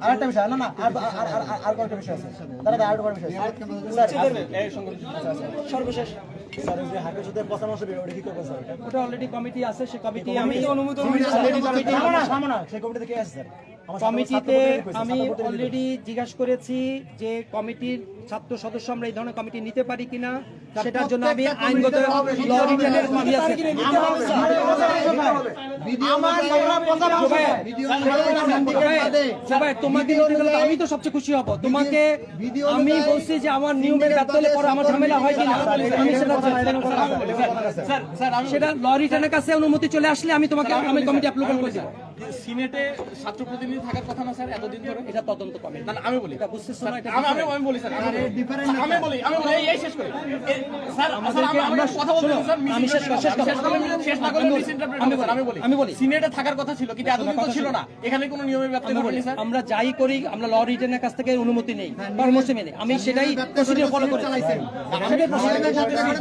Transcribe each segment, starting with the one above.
আরেকটা বিষয় না না আর আর- আর- আর- আর কয়েকটা বিষয় আছে। দাদা দাদা, আরেকটা বিষয় সর্বশেষ। হাকিম সুদের পরামর্শ বের ওটা কি করবেন স্যার? ওটা? ওটা অলরেডি কমিটি আছে সে কমিটি আমি অনুমোদন কমিটি আছে। স্যার। কমিটিতে আমি অলরেডি জিজ্ঞাসা করেছি যে কমিটির ছাত্র সদস্য আমরা এই ধরনের কমিটি নিতে পারি কিনা সেটার জন্য আমি আইনগত আমি তো সবচেয়ে খুশি হব। তোমাকে আমি বলছি যে আমার নিয়মের পরে আমার ঝামেলা হয় কিনা? আমি সেটা সেটা ল রিটার্নের কাছে অনুমতি চলে আসলে আমি তোমাকে আমি কমিটি অ্যাপ্রুভাল করে দিব। সিনেটে ছাত্র প্রতিনিধি থাকার কথা না স্যার এতদিন ধরে এটা তদন্ত না, আমি বলি এটা বুঝতেছো আমি আমি আমি বলি স্যার আমি আমি বলি আমি বলি এই- এই শেষ করি। স্যার স্যার আমি আমরা কথা শোনো, স্যার আমি শেষ করি, শেষ করি। শেষ না করলে আমি বলি, আমি আমি বলি আমি বলি। সিনেটে থাকার কথা ছিল কিন্তু এতদিন তো ছিল। না। এখানে কোনো নিয়মের ব্যত্যয় আমি বলি, স্যার। আমরা যাই করি আমরা ল রিটার্নের কাছ থেকে অনুমতি নেই পরামর্শ মেনে। আমি সেটাই প্রসিডিউর ফলো করি।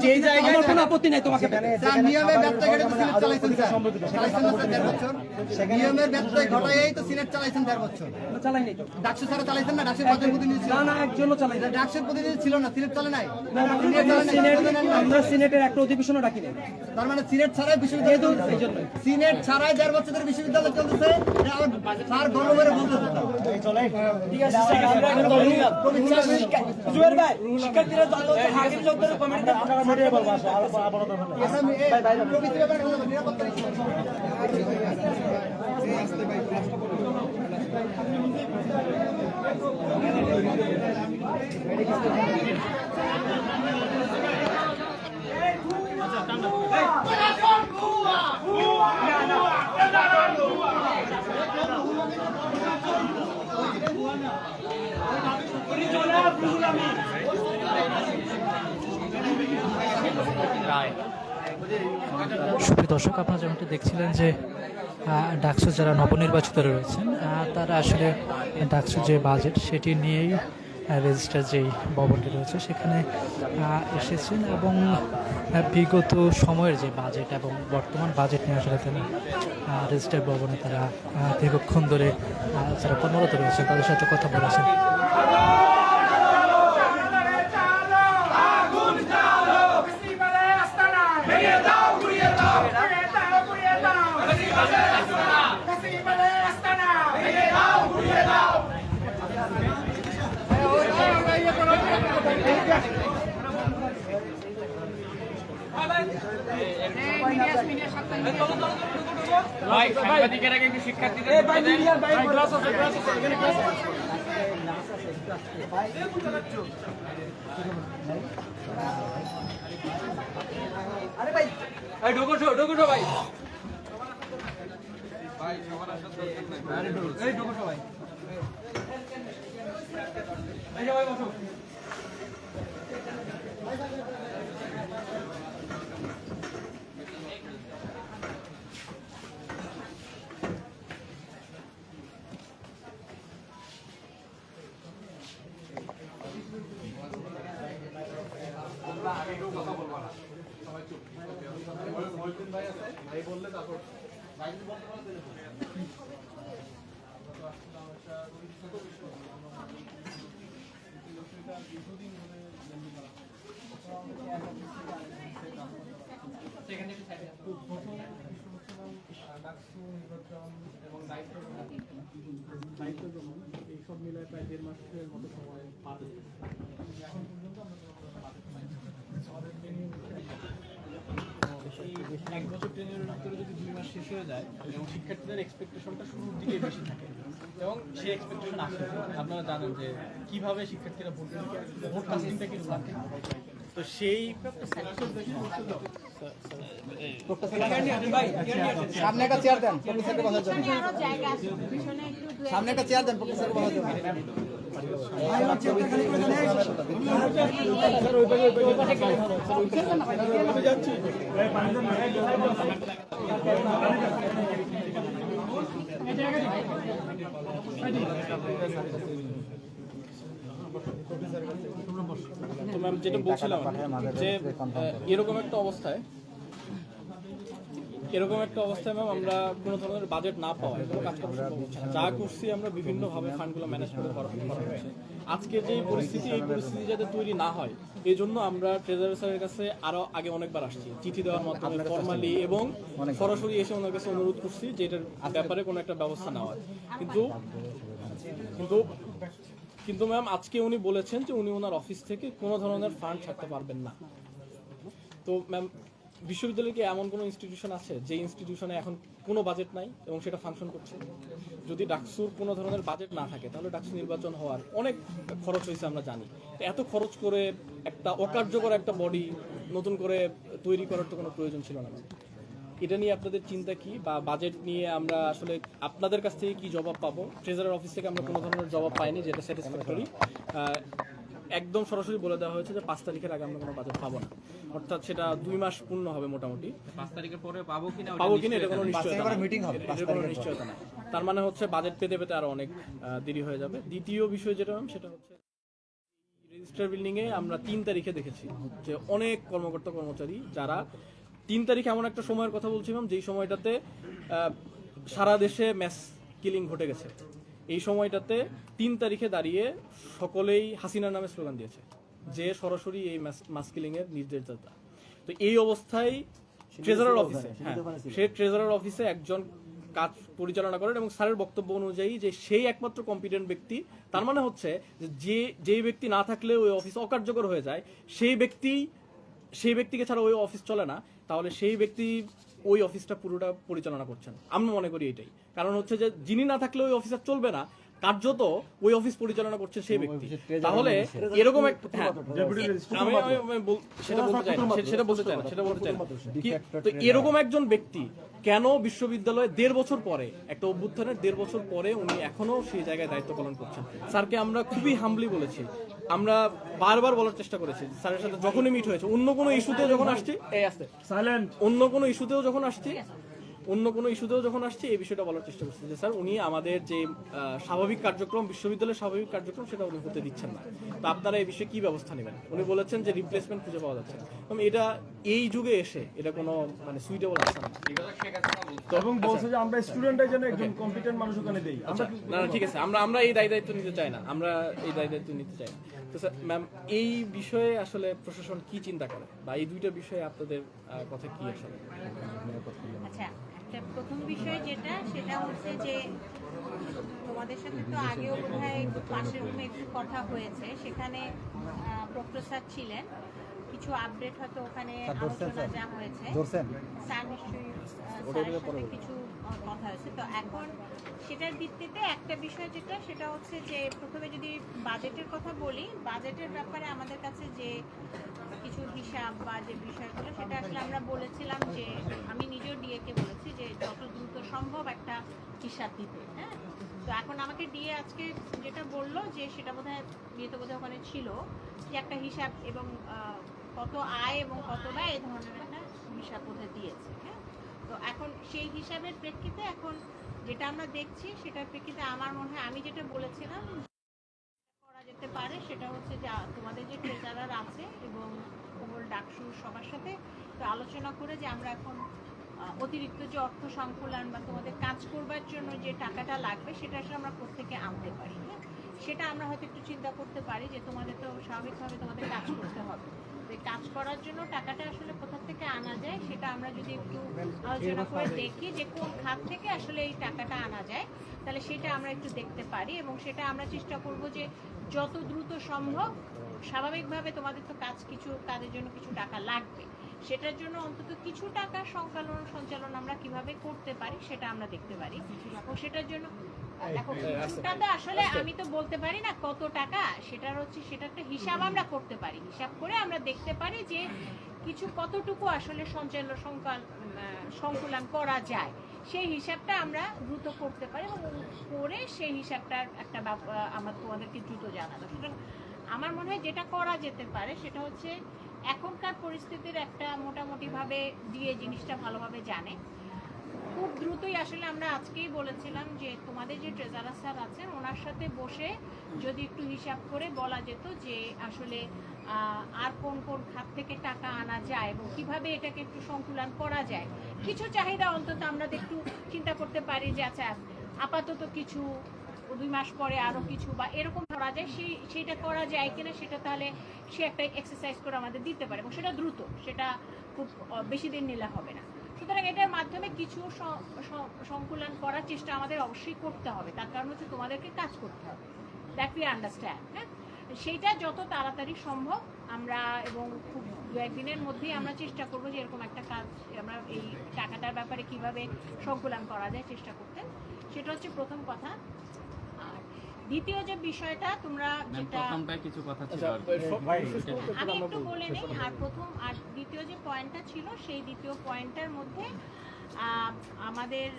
যেই জায়গায় আমার কোনো আপত্তি নাই তোমাকে। নিয়মের চালাইছেন স্যার। চালাইছেন না স্যার দেড় বছর। নিয়মের ব্যত্যয় ঘটাই তো সিনেট চালাইছেন দেড় বছর। চালাই নাই ডাকসু স্যার চালাইছেন না? ডাকসুর পদের প্রতিনিধি ছিল না। না একজনও চালাই ডাকসুর প্রতিনিধি ছিল না সিনেট চলে নাই। আমরা সিনেটের একটা অধিবেশনও রাখি নাই। তার মানে সিনেট ছাড়াই বিশ্ববিদ্যালয়। সিনেট ছাড়াই দেড় বছর ধরে বিশ্ববিদ্যালয় চলতেছে। স্যার গর্ব করে বলতেছে ঠিক আছে স্যার, আমরা এখন জুয়েল ভাই শিক্ষার্থীরা দল হাকিম চৌধুরী কমিটিতে আমরা বলব আর আর বড় দরকার নেই। আমরা এই ব্যাপারে নিরাপত্তা নিশ্চিত। সুপ্রিয় দর্শক আপনারা যেমনটি দেখছিলেন যে ডাকসু যারা নবনির্বাচিত রয়েছেন তারা আসলে ডাকসু যে বাজেট, সেটি নিয়েই রেজিস্টার যেই ভবনটি রয়েছে, সেখানে এসেছেন এবং বিগত সময়ের যে বাজেট এবং বর্তমান বাজেট নিয়ে আসলে তারা রেজিস্টার ভবনে তারা দীর্ঘক্ষণ ধরে যারা কর্মরত রয়েছেন। তাদের সাথে কথা বলেছেন। ভাই আগে একটু শিক্ষার্থীদের এই ঢোকো শো, ঢোকো শো ভাই এই ঢোকো শো ভাই এই যে ভাই বসো এক বছর ট্রেনের ভিতরে যদি দুই মাস শেষ হয়ে যায়, এবং শিক্ষার্থীদের এক্সপেকটেশনটা শুরুর দিকে বেশি থাকে, এবং সেই এক্সপেকটেশন আসে। আপনারা জানেন যে কীভাবে শিক্ষার্থীরা ভোট ভোট কাস্টিংটা তো সেই সামনে একটা চেয়ার দেন। প্রফেসরকে বসার জন্য সামনে একটা চেয়ার দেন প্রফেসরকে বসার জন্য তো ম্যাম যেটা বলছিলাম যে এরকম একটা অবস্থায় এরকম একটা অবস্থায় ম্যাম আমরা কোনো ধরনের বাজেট না পাওয়ায় কোনো কাজ করা সম্ভব হচ্ছে না। যা করছি আমরা বিভিন্নভাবে ফান্ডগুলো ম্যানেজ করে করা হচ্ছে। আজকে যে পরিস্থিতি এই পরিস্থিতি যাতে তৈরি না হয় এই জন্য আমরা ট্রেজারার স্যারের কাছে আরও আগে অনেকবার আসছি। চিঠি দেওয়ার মাধ্যমে ফর্মালি এবং সরাসরি এসে ওনার কাছে অনুরোধ করছি যে এটার ব্যাপারে কোনো একটা ব্যবস্থা নেওয়ার। কিন্তু কিন্তু কিন্তু ম্যাম, আজকে উনি বলেছেন যে উনি ওনার অফিস থেকে কোনো ধরনের ফান্ড ছাড়তে পারবেন না। তো ম্যাম, বিশ্ববিদ্যালয়ে কি এমন কোনো ইনস্টিটিউশন আছে যে ইনস্টিটিউশনে এখন কোনো বাজেট নাই এবং সেটা ফাংশন করছে? যদি ডাকসুর কোনো ধরনের বাজেট না থাকে, তাহলে ডাকসু নির্বাচন হওয়ার অনেক খরচ হয়েছে আমরা জানি। এত খরচ করে একটা অকার্যকর একটা বডি নতুন করে তৈরি করার তো কোনো প্রয়োজন ছিল না। এটা নিয়ে আপনাদের চিন্তা কি? বা বাজেট নিয়ে আমরা আসলে আপনাদের কাছ থেকে কি জবাব পাবো? ট্রেজারার অফিস থেকে আমরা কোনো ধরনের জবাব পাইনি যেটা স্যাটিসফ্যাক্টরি একদম সরাসরি বলে দেওয়া হয়েছে যে পাঁচ তারিখের আগে আমরা কোনো বাজেট পাবো না। অর্থাৎ সেটা দুই মাস পূর্ণ হবে মোটামুটি। পাঁচ তারিখের পরে পাবো কিনা পাবো কিনা এটা কোনো নিশ্চয়তা meeting হবে, এটা- কোনো নিশ্চয়তা নাই। তার মানে হচ্ছে বাজেট পেতে পেতে আরও অনেক আহ, দেরি হয়ে যাবে। দ্বিতীয় বিষয় যেটা ম্যাম সেটা হচ্ছে রেজিস্টার বিল্ডিং এ আমরা তিন তারিখে দেখেছি যে অনেক কর্মকর্তা কর্মচারী যারা তিন তারিখ এমন একটা সময়ের কথা বলছিলাম যেই সময়টাতে সারা দেশে ম্যাস কিলিং ঘটে গেছে। এই সময়টাতে তিন তারিখে দাঁড়িয়ে সকলেই হাসিনার নামে স্লোগান দিয়েছে যে সরাসরি এই মাস কিলিং এর নির্দেশদাতা তো এই অবস্থায় ট্রেজারার অফিসে হ্যাঁ সে ট্রেজারার অফিসে একজন কাজ পরিচালনা করেন এবং স্যারের বক্তব্য অনুযায়ী যে সেই একমাত্র কম্পিটেন্ট ব্যক্তি তার মানে হচ্ছে যে যে যেই ব্যক্তি না থাকলে ওই অফিস অকার্যকর হয়ে যায় সেই ব্যক্তি সেই ব্যক্তিকে ছাড়া ওই অফিস চলে না। তাহলে সেই ব্যক্তি ওই অফিসটা পুরোটা পরিচালনা করছেন। আমি মনে করি এটাই। কারণ হচ্ছে যে যিনি না থাকলে ওই অফিসার চলবে না কার্যত ওই অফিস পরিচালনা করছে সেই ব্যক্তি। তাহলে এরকম এক হ্যাঁ, আমি আমি- আমি বল- সেটা বলতে চাই না। সেটা বলতে চাই না। সেটা বলতে চাই না। তো এরকম একজন ব্যক্তি কেন বিশ্ববিদ্যালয়ে দেড় বছর পরে একটা অভ্যুত্থানের দেড় বছর পরে উনি এখনও সেই জায়গায় দায়িত্ব পালন করছেন? স্যারকে আমরা খুবই হাম্বলি বলেছি। আমরা বারবার বলার চেষ্টা করেছি স্যারের সাথে যখনই মিট হয়েছে অন্য কোনো ইস্যুতেও যখন আসছি এই আসতে। অন্য কোনো ইস্যুতেও যখন আসছি অন্য কোনো ইস্যুতেও যখন আসছে এই বিষয়টা বলার চেষ্টা করছি যে স্যার উনি আমাদের যে স্বাভাবিক কার্যক্রম বিশ্ববিদ্যালয়ের স্বাভাবিক কার্যক্রম সেটা উনি হতে দিচ্ছেন না। তো আপনারা এই বিষয়ে কি ব্যবস্থা নেবেন? উনি বলেছেন যে রিপ্লেসমেন্ট খুঁজে পাওয়া যাচ্ছে না। এবং এটা এই যুগে এসে এটা কোনো মানে সুইটেবল আসছে না। এবং বলছে যে আমরা স্টুডেন্টের জন্য একজন কম্পিটেন্ট মানুষ ওখানে দেই। আমরা না না ঠিক আছে। আমরা আমরা এই দায় দায়িত্ব নিতে চাই না। আমরা এই দায় দায়িত্ব নিতে চাই না। তো স্যার ম্যাম এই বিষয়ে আসলে প্রশাসন কি চিন্তা করে? বা এই দুইটা বিষয়ে আপনাদের কথা কি আসলে? আচ্ছা একটা প্রথম বিষয় যেটা সেটা হচ্ছে যে তোমাদের সাথে তো আগেও বোধহয় পাশের রুমে একটু কথা হয়েছে। সেখানে প্রক্টর স্যার ছিলেন। কিছু আপডেট হয়তো ওখানে আলোচনা যা হয়েছে। স্যার নিশ্চয়ই স্যারের সাথে কিছু কথা হয়েছে। তো এখন সেটার ভিত্তিতে একটা বিষয় যেটা, সেটা হচ্ছে যে প্রথমে যদি বাজেটের কথা বলি, বাজেটের ব্যাপারে আমাদের কাছে যে কিছু হিসাব বা যে বিষয়গুলো, সেটা আসলে আমরা বলেছিলাম যে, আমি নিজেও ডিএকে বলেছি যে যত দ্রুত সম্ভব একটা হিসাব দিতে হ্যাঁ? তো এখন আমাকে ডিএ আজকে যেটা বলল যে, সেটা বোধহয় বিয়ে তো বোধহয় ওখানে ছিল যে একটা হিসাব এবং কত আয় এবং কত ব্যয় এই ধরনের একটা হিসাব বোধহয় দিয়েছে হ্যাঁ? তো এখন সেই হিসাবের প্রেক্ষিতে এখন যেটা আমরা দেখছি সেটার প্রেক্ষিতে আমার মনে হয় আমি যেটা বলেছিলাম করা যেতে পারে সেটা হচ্ছে যে তোমাদের যে ট্রেজারার আছে এবং ওভার ডাকসু সবার সাথে, তো আলোচনা করে যে আমরা এখন অতিরিক্ত যে অর্থ সংকুলন বা তোমাদের কাজ করবার জন্য যে টাকাটা লাগবে সেটা আসলে আমরা কোথেকে আনতে পারি হ্যাঁ? সেটা আমরা হয়তো একটু চিন্তা করতে পারি যে তোমাদের তো স্বাভাবিকভাবে তোমাদের কাজ করতে হবে। কাজ করার জন্য টাকাটা আসলে কোথা থেকে আনা যায় সেটা আমরা যদি একটু আলোচনা করে দেখি যে কোন খাত থেকে আসলে এই টাকাটা আনা যায় তাহলে সেটা আমরা একটু দেখতে পারি এবং সেটা আমরা চেষ্টা করব যে যত দ্রুত সম্ভব স্বাভাবিকভাবে তোমাদের তো কাজ কিছু কাজের জন্য কিছু টাকা লাগবে। সেটার জন্য অন্তত কিছু টাকা সংকলন সঞ্চালন আমরা কীভাবে করতে পারি সেটা আমরা দেখতে পারি। এবং সেটার জন্য দেখো তো আসলে আমি তো বলতে পারি না কত টাকা সেটার হচ্ছে সেটা একটা হিসাব আমরা করতে পারি। হিসাব করে আমরা দেখতে পারি যে কিছু কতটুকু আসলে সঞ্চালন সংকাল সংকুলন করা যায়। সেই হিসাবটা আমরা দ্রুত করতে পারি এবং করে সেই হিসাবটার একটা আমার তোমাদেরকে দ্রুত জানানো সুতরাং আমার মনে হয় যেটা করা যেতে পারে সেটা হচ্ছে এখনকার পরিস্থিতির একটা মোটামুটিভাবে দিয়ে জিনিসটা ভালোভাবে জানে। খুব দ্রুতই আসলে আমরা আজকেই বলেছিলাম যে তোমাদের যে ট্রেজারার স্যার আছেন, ওনার সাথে বসে যদি একটু হিসাব করে বলা যেত যে আসলে আর কোন কোন খাত থেকে টাকা আনা যায় এবং কীভাবে এটাকে একটু সংকুলন করা যায়। কিছু চাহিদা অন্তত আমরা একটু চিন্তা করতে পারি যে আচ্ছা আপাতত কিছু দুই মাস পরে আরও কিছু বা এরকম করা যায় সেই সেটা করা যায় কিনা সেটা তাহলে সে একটা এক্সারসাইজ করে আমাদের দিতে পারে এবং সেটা দ্রুত, সেটা খুব বেশি দিন নিলে হবে না। সুতরাং এটার মাধ্যমে কিছু সংকুলন করার চেষ্টা আমাদের অবশ্যই করতে হবে। তার কারণ হচ্ছে তোমাদেরকে কাজ করতে হবে। দ্যাট উই আন্ডারস্ট্যান্ড হ্যাঁ? সেইটা যত তাড়াতাড়ি সম্ভব আমরা এবং খুব দু একদিনের মধ্যেই আমরা চেষ্টা করব যে এরকম একটা কাজ, আমরা এই টাকাটার ব্যাপারে কীভাবে সংকুলন করা যায় চেষ্টা করতে। সেটা হচ্ছে প্রথম কথা। দ্বিতীয় যে বিষয়টা তোমরা যেটা কিছু কথা ছিল আমি একটু বলে নেই আর প্রথম আর দ্বিতীয় যে পয়েন্টটা ছিল সেই দ্বিতীয় পয়েন্টটার মধ্যে আমাদের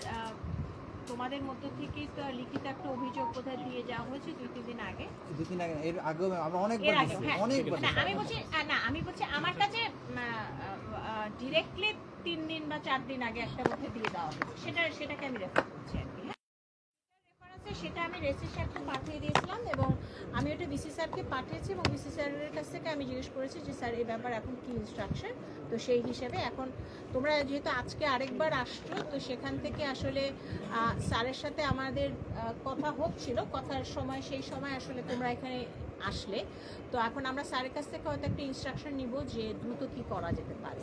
তোমাদের মধ্য থেকে তো লিখিত একটা অভিযোগ কোথায় দিয়ে যাওয়া হয়েছে দুই তিন দিন আগে। দুই তিন আগে এর আগেও আমরা অনেকবার আগে হ্যাঁ। অনেকবার না আমি বলছি না আমি বলছি আমার কাছে ডিরেক্টলি তিন দিন বা চার দিন আগে একটা মধ্যে দিয়ে দেওয়া হয়েছে সেটা সেটাকে আমি রেফার করছি আর কি হ্যাঁ রেফার আছে সেটা আমি রেসি স্যারকে পাঠিয়ে দিয়েছিলাম এবং আমি ওটা বিসি স্যারকে পাঠিয়েছি এবং বিসি স্যারের কাছ থেকে আমি জিজ্ঞেস করেছি যে স্যার এই ব্যাপার এখন কি ইনস্ট্রাকশন তো সেই হিসেবে এখন তোমরা যেহেতু আজকে আরেকবার আসছো তো সেখান থেকে আসলে আহ, স্যারের সাথে আমাদের কথা হচ্ছিল কথার সময় সেই সময় আসলে তোমরা এখানে আসলে। তো এখন আমরা স্যারের কাছ থেকে হয়তো একটা ইনস্ট্রাকশন নিব যে দ্রুত কি করা যেতে পারে?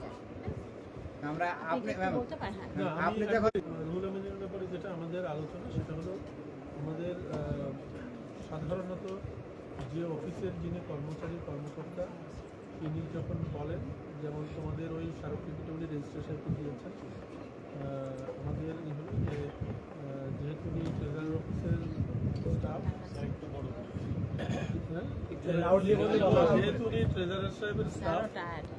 আমরা আপনি বলতে পারেন হ্যাঁ। আপনি যখন রুল অ্যামেন্ডমেন্টের ব্যাপারে যেটা আমাদের আলোচনা সেটা হলো আমাদের সাধারণত যে অফিসের যিনি কর্মচারী কর্মকর্তা তিনি যখন বলেন যেমন তোমাদের ওই স্মারকলিপিটা উনি রেজিস্ট্রেশনকে দিয়েছেন আমাদের ই হলো যে যেহেতু উনি ট্রেজারার অফিসের স্টাফ যেহেতু উনি ট্রেজারার সাহেবের স্টাফ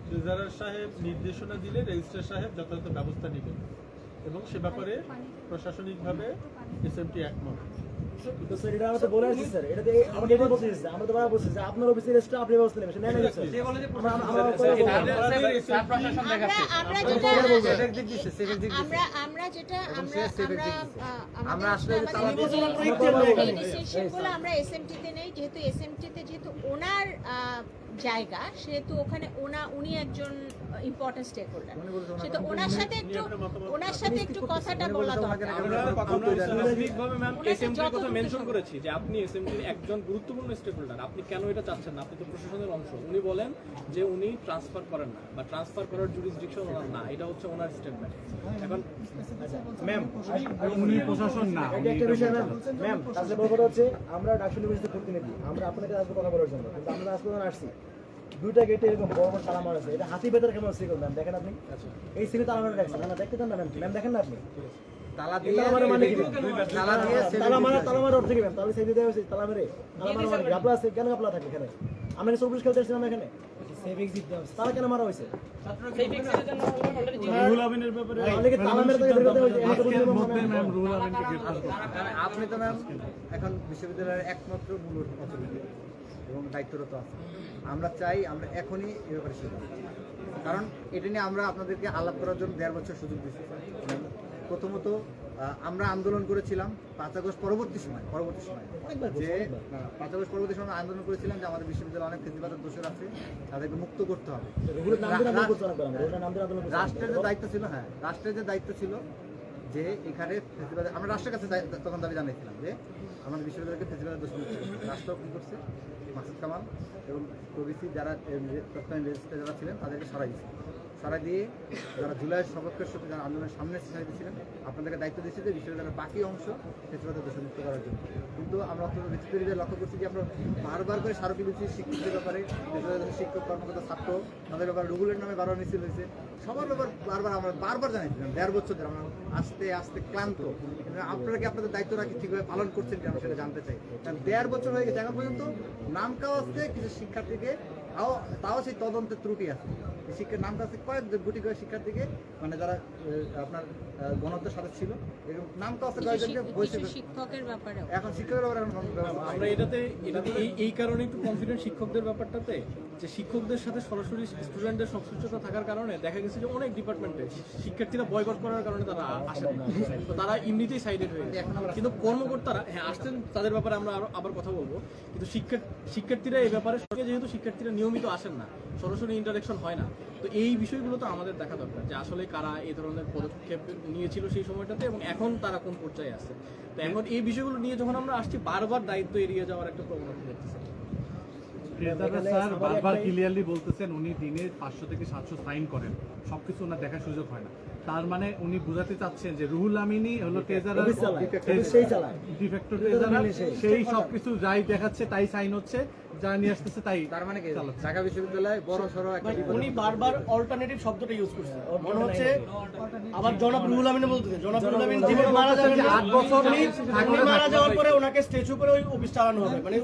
ট্রেজারার সাহেব নির্দেশনা দিলে রেজিস্ট্রার সাহেব যথাযথ ব্যবস্থা নেবেন। এবং সে ব্যাপারে প্রশাসনিকভাবে এসএমটি একমত তো স্যার এটা আমরা তো বলে আসছি স্যার এটা দিয়ে আমাদের এটাই বলছি স্যার আমরা তো বলা বলছি যে আপনার অফিসের রেজিস্ট্রা আপনি ব্যবস্থা নেবেন সেটা নেন স্যার আমরা আমরা আমরা করে বলব। আমরা আমরা যেটা আমরা আমরা যেটা আমরা আমরা আমরা আসলে আমরা এসএমটি নেই যেহেতু এসএমটি তে যেহেতু ওনার জায়গা সেহেতু ওখানে ওনা উনি একজন ইম্পর্টেন্ট স্টেক হোল্ডার সেহেতু ওনার সাথে একটু ওনার সাথে একটু কথাটা বলা দরকার। আমরা আমরা স্পেসিফিকভাবে ম্যাম ওনার সাথে কথা মেনশন করেছি যে আপনি এসএমটির একজন গুরুত্বপূর্ণ স্টেক হোল্ডার আপনি কেন এটা চাচ্ছেন না? আপনি তো প্রশাসনের অংশ। উনি বলেন যে উনি ট্রান্সফার করেন না বা ট্রান্সফার করার জুরিসডিকশন ওনার না। এটা হচ্ছে ওনার স্টেটমেন্ট এখন এটা একটা বিষয় ম্যাম ম্যাম তাহলে কথা হচ্ছে আমরা ডাকসু ইউনিভার্সিটি প্রতিনিধি আমরা আপনাদের আসব কথা বলার জন্য। কিন্তু আমরা আজকে আসছি। দুইটা গেটে এরকম বড় বড় তালা মারা আছে এটা হাতি বেতার কেমন সিগল ম্যাম দেখেন আপনি? এই সিগল তালা মারা দেখছেন। না দেখতে চান না ম্যাম ম্যাম দেখেন না আপনি? তালা এই তালা মারা মানে কি তালা দিয়ে তালা মারা তালা মারা অর্থ কি ম্যাম তাহলে সেই দিতে হয়েছে তালা মেরে। তালা মারা মানে গাপলা আছে কেন গাপলা থাকে এখানে? আমরা খেলতে এসেছিলাম এখানে? মেরে হয়েছে? আপনি তো ম্যাম এখন বিশ্ববিদ্যালয়ের একমাত্র মূল অথরিটি এবং দায়িত্বরত আছে। আমরা চাই আমরা এখনই এ ব্যাপারে সিদ্ধান্ত কারণ এটা নিয়ে আমরা আপনাদেরকে আলাপ করার জন্য দেড় বছর সুযোগ দিচ্ছি প্রথমত আমরা আন্দোলন করেছিলাম পাঁচ আগস্ট পরবর্তী সময় পরবর্তী সময়। যে পাঁচ আগস্ট পরবর্তী সময় আন্দোলন করেছিলাম যে আমাদের বিশ্ববিদ্যালয়ে অনেক ফেসিবাদের দোষর আছে তাদেরকে মুক্ত করতে হবে। রাষ্ট্রের যে দায়িত্ব ছিল হ্যাঁ রাষ্ট্রের যে দায়িত্ব ছিল যে এখানে ফেসিবাদের আমরা রাষ্ট্রের কাছে তখন দাবি জানিয়েছিলাম যে আমাদের বিশ্ববিদ্যালয়কে ফেসিবাদের দোষ রাষ্ট্র কী করছে? মাসুদ কামাল এবং প্রভৃতি যারা তৎকালীন রেজিস্ট্রার যারা ছিলেন, তাদেরকে সরাই সরাই দিয়ে যারা জুলাই সপক্ষের সাথে যারা আন্দোলনের সামনে সরাই দিয়েছিলেন আপনাদেরকে দায়িত্ব দিয়েছে যে বিশ্ববিদ্যালয়ের বাকি অংশ ফেসিবাদের দোষ মুক্ত করার জন্য। কিন্তু আমরা অত্যন্ত বিচিত্র লক্ষ্য করছি যে আমরা বারবার করে স্মারকলিপি শিক্ষকদের ব্যাপারে শিক্ষক, কর্মকর্তা, ছাত্র, তাদের ব্যাপারে রুগুলের নামে বারবার মিছিল হয়েছে। সবার ব্যাপার বারবার আমরা বারবার জানিয়েছিলাম দেড় বছর ধরে আমরা আস্তে আস্তে ক্লান্ত। আপনারা কি আপনাদের দায়িত্ব রাখি ঠিকভাবে পালন করছেন কি আমরা সেটা জানতে চাই। কারণ দেড় বছর হয়ে গেছে, এখন পর্যন্ত নাম কাওয়াজতে কিছু শিক্ষার্থীকে তাও তাও সেই তদন্তের ত্রুটি আছে। শিক্ষার নাম কাছে কয়েক গুটি করে শিক্ষার্থীকে মানে যারা আপনার গণত্বের সাথে ছিল। এরকম নাম কাওয়াজতে কিছু কয়েকজনকে শিক- বসে কিছু শিক্ষকের ব্যাপারেও। এখন শিক্ষকের ব্যাপারে আমরা এটাতে এটাতে এই এই কারণে একটু কনফিডেন্ট শিক্ষকদের ব্যাপারটাতে যে শিক্ষকদের সাথে সরাসরি স্টুডেন্টদের সংশ্লিষ্টতা থাকার কারণে দেখা গেছে যে অনেক ডিপার্টমেন্টে শিক্ষার্থীরা বয়কট করার কারণে তারা আসে না। তো তারা এমনিতেই সাইডেড হয়ে কিন্তু কর্মকর্তারা হ্যাঁ আসছেন তাদের ব্যাপারে আমরা আরও আবার কথা বলব। কিন্তু শিক্ষা শিক্ষার্থীরা এই ব্যাপারে যেহেতু শিক্ষার্থীরা নিয়মিত আসেন না সরাসরি ইন্টারেকশন হয় না। তো এই বিষয়গুলো তো আমাদের দেখা দরকার যে আসলে কারা এই ধরনের পদক্ষেপ নিয়েছিল সেই সময়টাতে এবং এখন তারা কোন পর্যায়ে আছে। তো এখন এই বিষয়গুলো নিয়ে যখন আমরা আসছি বারবার দায়িত্ব এড়িয়ে যাওয়ার একটা প্রবণতা দেখতেছি। ট্রেজারার স্যার বারবার ক্লিয়ারলি বলতেছেন উনি দিনে পাঁচশো থেকে সাতশো সাইন করেন। সবকিছু ওনার দেখার সুযোগ হয় না। তার মানে উনি বোঝাতে চাচ্ছেন যে রুহুল আমিনী হলো ট্রেজারার। ডিফেক্টর ট্রেজারার সেই সবকিছু যাই দেখাচ্ছে তাই সাইন হচ্ছে যা নিয়ে আসতেছে তাই তার মানে কি। ঢাকা বিশ্ববিদ্যালয় বড় সড়ো একটা উনি বারবার অল্টারনেটিভ শব্দটা ইউজ করছেন মনে হচ্ছে আবার জনাব রুহুল আমিনে বলতেছেন জনাব রুহুল আমিন যিনি মারা যাবেন আট বছর উনি মারা যাওয়ার পরে ওনাকে স্ট্যাচু করে ওই অফিস চালানো হবে। মানে এই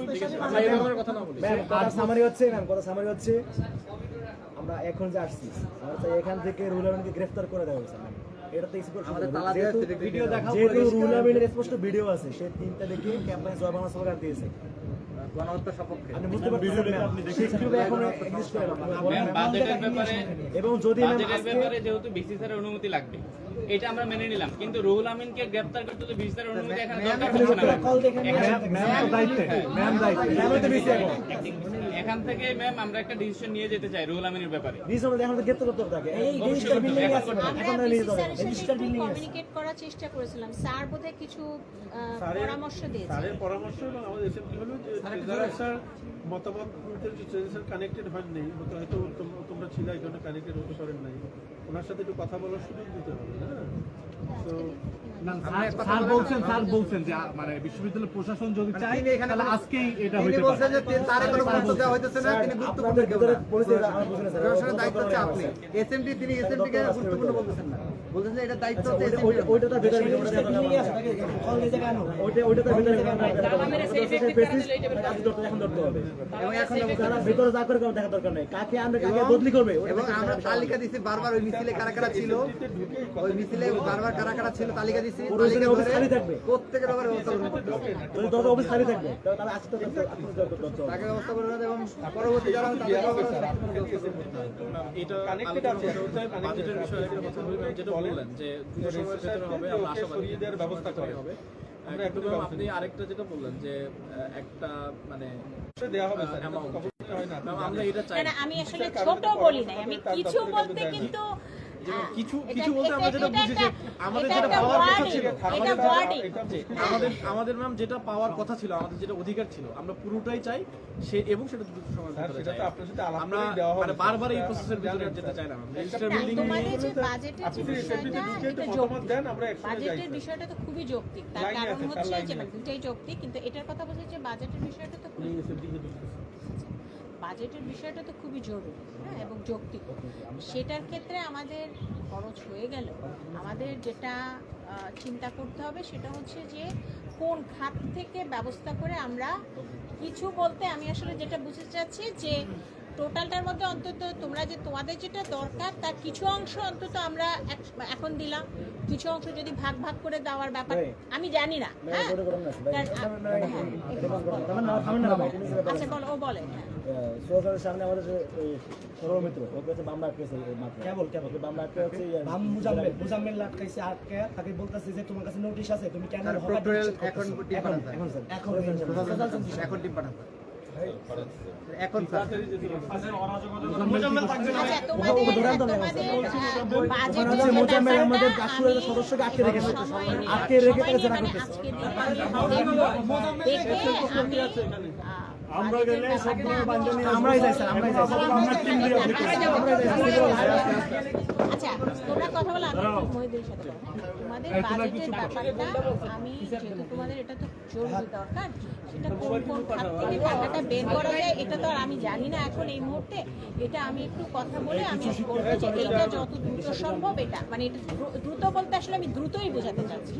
কথা না বলি কথা সামারি হচ্ছে ম্যাম কথা সামারি হচ্ছে। আমরা এখন যে আসছি আমরা চাই এখান থেকে রুহুল আমিনকে গ্রেফতার করে দেওয়া হয়েছে। স্পষ্ট ভিডিও দেখা রুহুল আমিনের স্পষ্ট ভিডিও আছে সে তিনটা দেখে ক্যাম্পাসে জয় বাংলা দিয়েছে। এবং যদি অনুমতি লাগবে এটা আমরা মেনে নিলাম। কিন্তু রুহুল আমিনকে গ্রেফতার করতে তো অনুমতি এখানে দরকার পড়ছে না। এখন এখান? থেকে ম্যাম আমরা একটা ডিসিশন নিয়ে যেতে চাই রুহুল আমিনের ব্যাপারে। রিজন এখন গ্রেফতার করতে হবে এই বিল্ডিং আছে এখন নিয়ে যাবে। স্যারের বিল্ডিং কমিউনিকেট করার চেষ্টা করেছিলাম। স্যার বোধহয় কিছু পরামর্শ দিয়েছে। তাদের পরামর্শ এবং আমাদের এসএমপি হলো যে স্যার মতামত কানেক্টেড হন নেই হয়তো হয়তো তোমরা ছিল এই জন্য কানেক্টেড হতে পারেন নাই। ওনার সাথে একটু কথা বলার সুযোগ দিতে হবে হ্যাঁ তো স্যার স্যার বলছেন স্যার বলছেন যে মানে বিশ্ববিদ্যালয় প্রশাসন যদি চায় তাহলে আজকেই এটা তিনি হইতে বলছেন যে তার কোনো গুরুত্ব দেওয়া হইতেছে না তিনি গুরুত্বপূর্ণ কেউ না প্রশাসনের দায়িত্ব হচ্ছে আপনি এসএমডি তিনি এসএমডি কে গুরুত্বপূর্ণ বলতেছেন না বলতেছেন যে এটা দায়িত্ব ওইটা- SMD ওইটা- ওইটা ভিতরে ওইটা তার ভিতরে ওইটা- ওইটা তার ভিতরে এখন ধরতে হবে। এবং এখন তারা ভিতরে যা করে দেখা দরকার নেই। কাকে আমরা কাকে বদলি করবে? এবং আমরা তালিকা দিছি বারবার ওই মিছিলে কারা কারা ছিল। ওই মিছিলে বারবার কারা কারা ছিল তালিকা দিছি। তালিকা অফিস খালি থাকবে। প্রত্যেকের ব্যবস্থা অফিস খালি থাকবে তাহলে তো তাকে ব্যবস্থা এবং পরবর্তী যারা। এটা বাজেটের বিষয়ে যেটা বললেন যে দ্রুত সময়ের ভেতরে হবে আমরা আশাবাদী ব্যবস্থা করে হবে। আপনি আরেকটা যেটা বললেন যে একটা মানে দেওয়া হবে স্যার। হয় না আমরা এটা চাই। না, না, আমি আসলে ছোট বলি নাই আমি কিছু বলতে কিন্তু কিছু কিছু বলতে আমরা যেটা বুঝি যে আমাদের যেটা পাওয়ার কথা ছিল আমাদের আমাদের ম্যাম যেটা পাওয়ার কথা ছিল আমাদের যেটা অধিকার ছিল আমরা পুরোটাই চাই সে এবং সেটা দ্রুত ভিতরে সেটা চাই তো আপনার সাথে আলাপ আমরা করেই দেওয়া হবে, মানে বারবার এই প্রসেসের ভিতরে যেতে চাই না ম্যাম রেজিস্টার বিল্ডিং বাজেটের বিষয়টা তো খুবই যৌক্তিক। তার কারণ হচ্ছে যে দুটাই যৌক্তিক কিন্তু এটার কথা বলছে যে বাজেটের বিষয়টা তো খুবই বাজেটের বিষয়টা তো খুবই জরুরি হ্যাঁ এবং যৌক্তিক। সেটার ক্ষেত্রে আমাদের খরচ হয়ে গেল। আমাদের যেটা চিন্তা করতে হবে সেটা হচ্ছে যে কোন খাত থেকে ব্যবস্থা করে আমরা কিছু বলতে আমি আসলে যেটা বুঝতে চাচ্ছি যে টোটালটার মধ্যে অন্তত তোমরা যে তোমাদের যেটা দরকার তার কিছু অংশ অন্তত আমরা এখন দিলাম কিছু অংশ যদি ভাগ ভাগ করে দেওয়ার ব্যাপার আমি জানি না হ্যাঁ হ্যাঁ। আচ্ছা বলো ও বলে হ্যাঁ সামনে আমাদের যে ওই সর্বমিত্র ও কাছে বামলা আটকেছে কেবল কেবল বামলা আটকে হচ্ছে মুজাম্মেল মুজাম্মেল আটকাইছে আটকে তাকে বলতেছে যে তোমার কাছে নোটিশ আছে তুমি কেন এখন এখন টিম স্যার। এখন স্যার। আচ্ছা আমাদের সদস্যকে আটকে রেখেছে। রেখে তাকে জেরা করতেছে। আমরা গেলে আমরাই যাই স্যার আমরাই যাই। আমরা টিম দিয়ে অনেক আমরাই যাই। আচ্ছা তোমরা কথা বলো আমি মহিদের সাথে তোমাদের বাজেটের ব্যাপারটা আমি যেহেতু তোমাদের এটা তো জরুরি দরকার সেটা কোন কোন খাত থেকে টাকাটা বের করা যায় এটা তো আর আমি জানি না এখন এই মুহূর্তে। এটা আমি একটু কথা বলে আমি বলব যে এইটা যত দ্রুত সম্ভব এটা মানে এটা দ্রুত বলতে আসলে আমি দ্রুতই বোঝাতে চাচ্ছি।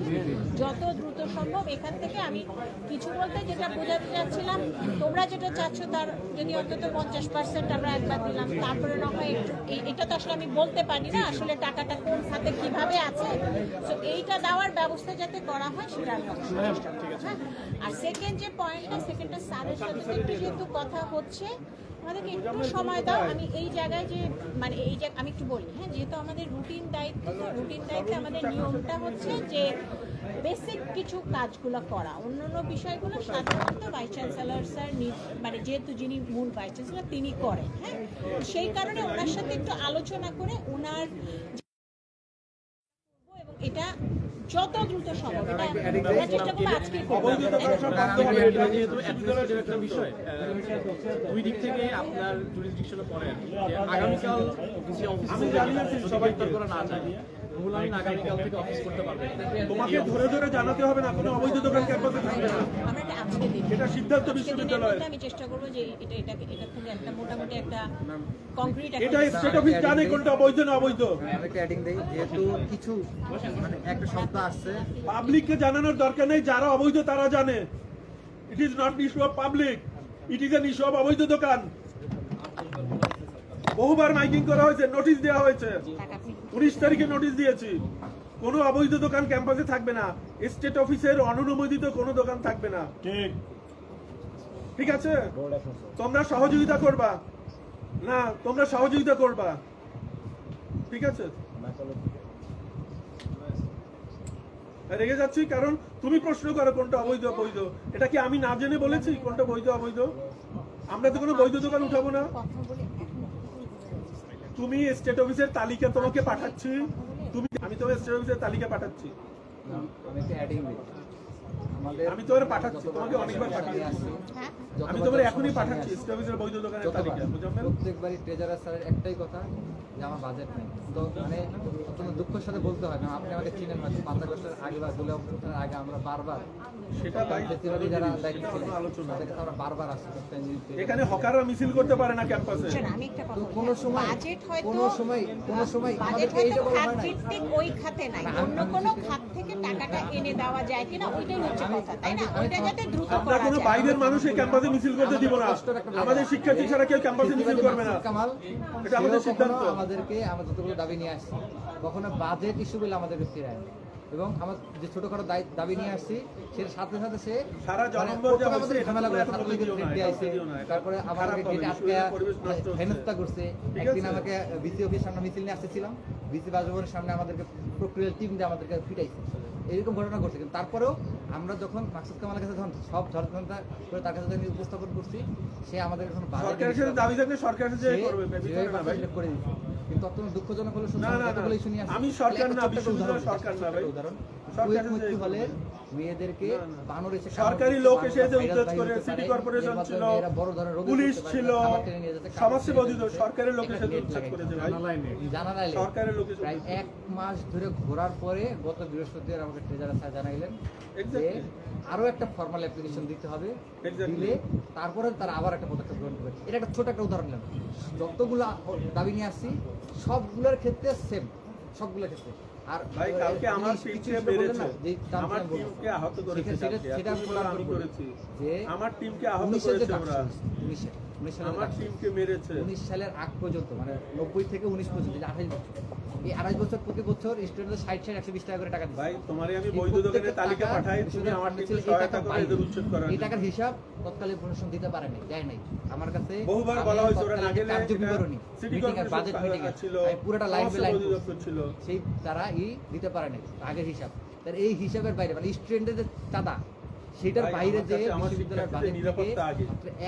যত দ্রুত সম্ভব এখান থেকে আমি কিছু বলতে যেটা বোঝাতে চাচ্ছিলাম তোমরা যেটা চাচ্ছ তার যদি অন্তত পঞ্চাশ পার্সেন্ট আমরা একবার দিলাম তারপরে না হয় একটু এটা তো আসলে আমি বলতে পারি না আসলে টাকাটা কোন খাতে কীভাবে আছে তো এইটা দেওয়ার ব্যবস্থা যাতে করা হয় সেটা আমি করব, হ্যাঁ? আর সেকেন্ড যে পয়েন্টটা সেকেন্ডটা স্যারের সাথে যেহেতু কথা হচ্ছে আমাদেরকে একটু সময় দাও। আমি এই জায়গায় যে মানে এই জায়গা আমি একটু বলি হ্যাঁ যেহেতু আমাদের রুটিন দায়িত্ব তো রুটিন দায়িত্বে আমাদের নিয়মটা হচ্ছে যে বেসিক কিছু কাজগুলো করা। অন্যান্য বিষয়গুলো সাধারণত ভাইস চ্যান্সেলর স্যার মানে যেহেতু যিনি মূল ভাইস চ্যান্সেলর তিনি করেন হ্যাঁ? সেই কারণে ওনার সাথে একটু আলোচনা করে ওনার এবং এটা যত দ্রুত সম্ভব এটা আমরা চেষ্টা করব আজকে একটা বিষয় দুই দিক থেকে আপনার জুরিসডিকশনে পড়ে আর কি। যে আগামীকাল যে অফিস সবাই করা না যায় রুহুল আগামীকাল থেকে অফিস করতে পারবে তোমাকে ধরে ধরে জানাতে হবে না কোনো অবৈধ দোকান ক্যাম্পাসে থাকবে না। এটা দিই। এটা সিদ্ধান্ত বিশ্ববিদ্যালয়ের। মধ্যে আমি চেষ্টা করব যে এটা এটা থেকে একটা মোটামুটি একটা কংক্রিট এটা স্টেট অফিস জানে কোনটা অবৈধ না অবৈধ। আমি একটা অ্যাডিং দিই যেহেতু কিছু মানে একটা শব্দ আসছে। পাবলিককে জানানোর দরকার নেই যারা অবৈধ তারা জানে। It is not issue of public it is an issue of অবৈধ দোকান। বহুবার মাইকিং করা হয়েছে নোটিশ দেওয়া হয়েছে। উনিশ তারিখে নোটিশ দিয়েছি। কোনো অবৈধ দোকান ক্যাম্পাসে থাকবে না। স্টেট অফিসের অনুমোদিত কোনো দোকান থাকবে না। ঠিক। ঠিক আছে? তোমরা সহযোগিতা করবা। না তোমরা সহযোগিতা করবা। ঠিক আছে? রেগে যাচ্ছি কারণ তুমি প্রশ্ন করো কোনটা অবৈধ অবৈধ। এটা কি আমি না জেনে বলেছি কোনটা বৈধ অবৈধ? আমরা তো কোনো বৈধ দোকান উঠাবো না। তুমি স্টেট অফিসের তালিকা তোমাকে পাঠাচ্ছি। তুমি আমি তোমার স্টেট অফিসের তালিকা পাঠাচ্ছি আমি একটা অ্যাডিং দিই আমাদের আমি তোমার পাঠাচ্ছি তোমাকে অনেকবার পাঠিয়েছি। হ্যাঁ? আমি তোমার এখনই পাঠাচ্ছি স্টেট বৈধ দোকানের তালিকা বুঝামেন প্রত্যেকবারই ট্রেজারার স্যারের একটাই কথা যে আমার বাজেট নেই। তো মানে অত্যন্ত দুঃখের সাথে বলতে হয় না আপনি আমাকে চিনেন হয়তো পাঁচ আগস্টের আগে বা দুলে অভ্যুত্থানের আগে আমরা বারবার সেটা যারা দায়িত্ব ছিলেন তাদেরকে আমরা বারবার আসছি এখানে হকাররা মিছিল করতে পারে না ক্যাম্পাসে। আমি একটা কথা কোনো সময় বাজেট হয়তো কোনো সময় কোনো সময় বাজেট হয়তো খাত ভিত্তিক ওই খাতে নাই। অন্য কোনো খাত থেকে টাকাটা এনে দেওয়া যায় কিনা ওইটাই হচ্ছে কথা তাই না? ওইটা যাতে দ্রুত করা কোনো বাইরের মানুষ এই ক্যাম্পাসে মিছিল করতে দিব না। আমাদের শিক্ষার্থী ছাড়া কেউ ক্যাম্পাসে মিছিল করবে না। এটা আমাদের সিদ্ধান্ত। আমাদেরকে আমরা যতগুলো দাবি নিয়ে আসছি কখনো বাজেট ইস্যু আমাদেরকে ফিরায় এবং আমার যে ছোটখাটো দাবি নিয়ে আসছি সেটার সাথে সাথে সে সারা মানে তারপরে গেটে হচ্ছে। হেনস্থা করছে একদিন আমাকে বিসি অফিস সামনে মিছিল নিয়ে আসতেছিলাম। বিসি বাসভবনের সামনে আমাদেরকে প্রক্রিয়ার টিম দিয়ে আমাদেরকে ফিটাইছে। এরকম ঘটনা ঘটছে। কিন্তু তারপরেও আমরা যখন মাকসুদ কামালের কাছে যখন সব ঝড়ঝন্তা করে তার কাছে যখন উপস্থাপন করছি সে আমাদের এখন সরকারের সাথে দাবি থাকলে সরকারের সাথে সে করবে বেবি যেভাবে করে না ভাই। পার্টিসিপেট করে দিচ্ছে। কিন্তু অত্যন্ত দুঃখজনক হলো শুনছি না, না, আমরা না। যতগুলো issue নিয়ে আসছি, আমি সরকার না, সরকার না ভাই। উদাহরণ। সরকারের কুয়েত মৈত্রী মেয়েদেরকে না, না। বানর এসে সরকারি লোক দিচ্ছে, এসে উদ্যোগ করে, সিটি কর্পোরেশন ছিল, বড় ধরনের পুলিশ ছিল, খাবার টেনে নিয়ে যেতে, খাবার সমাজসেবা অধিদপ্তর, সরকারের লোক এসে gate করেছে ভাই। জানা সরকারের লোক প্রায় এক মাস ধরে ঘোরার পরে গত বৃহস্পতিবার আমাকে ট্রেজারার স্যার জানাইলেন যে Exactly. আরও একটা ফর্মাল অ্যাপ্লিকেশন দিতে হবে। দিলে তারপরে তারা আবার একটা পদক্ষেপ গ্রহণ করবে। এটা একটা ছোট একটা উদাহরণ দিলাম যতগুলো দাবি নিয়ে আসছি সবগুলোর ক্ষেত্রে সেম সবগুলোর ক্ষেত্রে। আর ভাই কালকে আমার টিমকে মেরেছে আমার আহত করেছে সেটা- আমি যে আমার টিমকে আহত করেছে ওরা। আমার টিমকে মেরেছে। উনিশ সালের আগ পর্যন্ত মানে নব্বই থেকে উনিশ পর্যন্ত যে আঠাশ বছর। এই আঠাশ বছর প্রতি বছর স্টুডেন্টদের ষাট ষাট একশো বিশ টাকা করে টাকা ভাই তোমারে আমি বৈধ দোকানের তালিকা টাকা পাঠাই তুমি আমার এই সহায়তা করে। এদের উচ্ছেদ করার এই টাকার হিসাব তৎকালীন প্রশাসন দিতে পারেনি দেয় নাই। আমার কাছে বহুবার বলা হয়েছে ওরা না গেলে কার্য বিবরণী সিটি মিটিং এর বাজেট মিটিং ছিল আমি পুরোটা সমাজসেবা লাইভ অধিদপ্তর ছিল। সেই তারা ই দিতে পারে নাই আগের হিসাব। তার এই হিসাবের বাইরে মানে স্টুডেন্টের যে চাঁদা সেটার বাইরে যে বিশ্ববিদ্যালয়ের বাজেট থেকে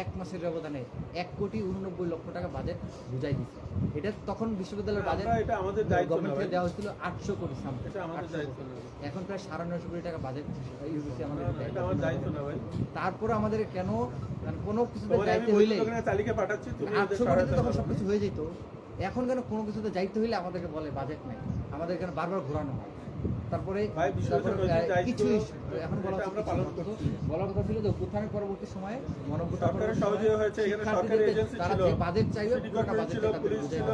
এক মাসের ব্যবধানে এক কোটি উননব্বই লক্ষ টাকা বাজেট বুঝাই দিচ্ছে এটা তখন বিশ্ববিদ্যালয়ের বাজেট এটা আমাদের গভর্নমেন্ট থেকে দেওয়া হয়েছিল আটশো কোটি সামথিং দায়িত্ব এখন প্রায় সাড়ে নয়শো কোটি টাকা বাজেট ইউজিসি আমাদের দায়িত্ব তারপরে আমাদের কেন মানে কোনো কিছুতে বৈধ হইলে তালিকা পাঠাচ্ছি আটশো কোটিতে তখন। সবকিছু হয়ে যেত এখন কেন কোনো কিছুতে যাইতে হইলে আমাদেরকে বলে বাজেট নেই। আমাদের এখানে বারবার ঘোরানো হয়। তারপরে কিছু এখন বলা আমরা পালন করছি। বলার কথা ছিল যে উত্থানের পরবর্তী সময়ে সরকারের সহযোগী হয়েছে, এখানে সরকারি এজেন্সি ছিল, বাজেট চাইবে বাজেট ছিল, পুলিশ ছিল।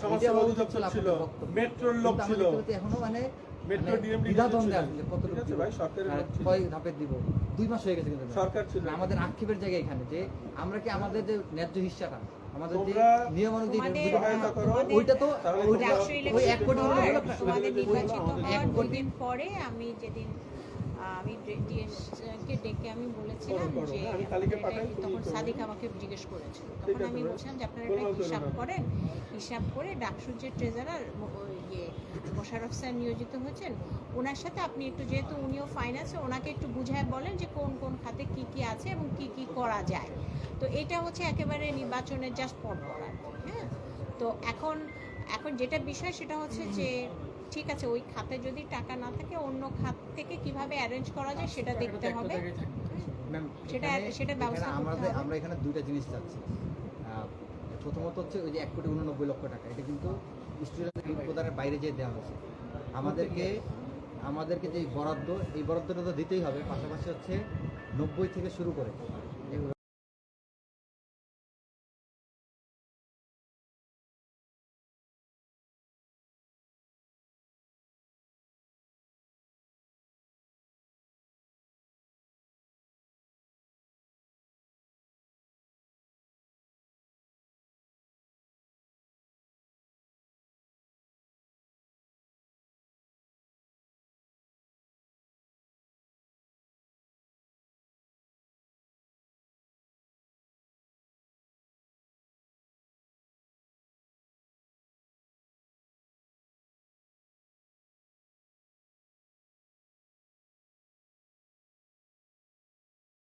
সমাজসেবা অধিদপ্তর ছিল, মেট্রোর লোক ছিল। এখনও মানে মেট্রো মানে ঠিক আছে দিব। ভাই, সরকারের লোক। কয় ধাপে দিব দুই মাস হয়ে গেছে কিন্তু সরকার ছিল। আমাদের আক্ষেপের জায়গা এখানে যে আমরা কি আমাদের যে ন্যায্য যে তোমরা নিয়ম অনুযায়ী সহায়তা করো। ওইটা তো তাহলে ওইটা রাষ্ট্র ওই এক কোটি পর, হলো তোমাদের নির্বাচিত এক কোটি দুদিন পরে আমি যেদিন আমি ডিএস কে ডেকে আমি বলেছিলাম যে তখন সাদিক আমাকে জিজ্ঞেস করেছিল। তখন আমি বলছিলাম যে আপনারা একটা হিসাব করেন? হিসাব করে ডাকসুর যে ট্রেজারার ইয়ে মোশারফ স্যার নিয়োজিত হয়েছেন ওনার সাথে আপনি একটু যেহেতু উনিও ফাইন্যান্সে ওনাকে একটু বুঝায় বলেন যে কোন কোন খাতে কি কি আছে এবং কি কি করা যায়। তো এটা হচ্ছে একেবারে নির্বাচনের জাস্ট পর পর আর কি, হ্যাঁ? তো এখন এখন যেটা বিষয় সেটা হচ্ছে যে ঠিক আছে ওই খাতে যদি টাকা না থাকে অন্য খাত থেকে কীভাবে অ্যারেঞ্জ করা যায় সেটা দেখতে হবে। ম্যাম সেটা- সেটা ব্যবস্থা আমাদের আমরা এখানে দুইটা জিনিস চাচ্ছি। প্রথমত হচ্ছে ওই যে এক কোটি উননব্বই লক্ষ টাকা। এটা কিন্তু স্টুডেন্ট প্রদানের বাইরে যেয়ে দেওয়া হয়েছে। আমাদেরকে আমাদেরকে যে বরাদ্দ এই বরাদ্দটা তো দিতেই হবে। পাশাপাশি হচ্ছে নব্বই থেকে শুরু করে।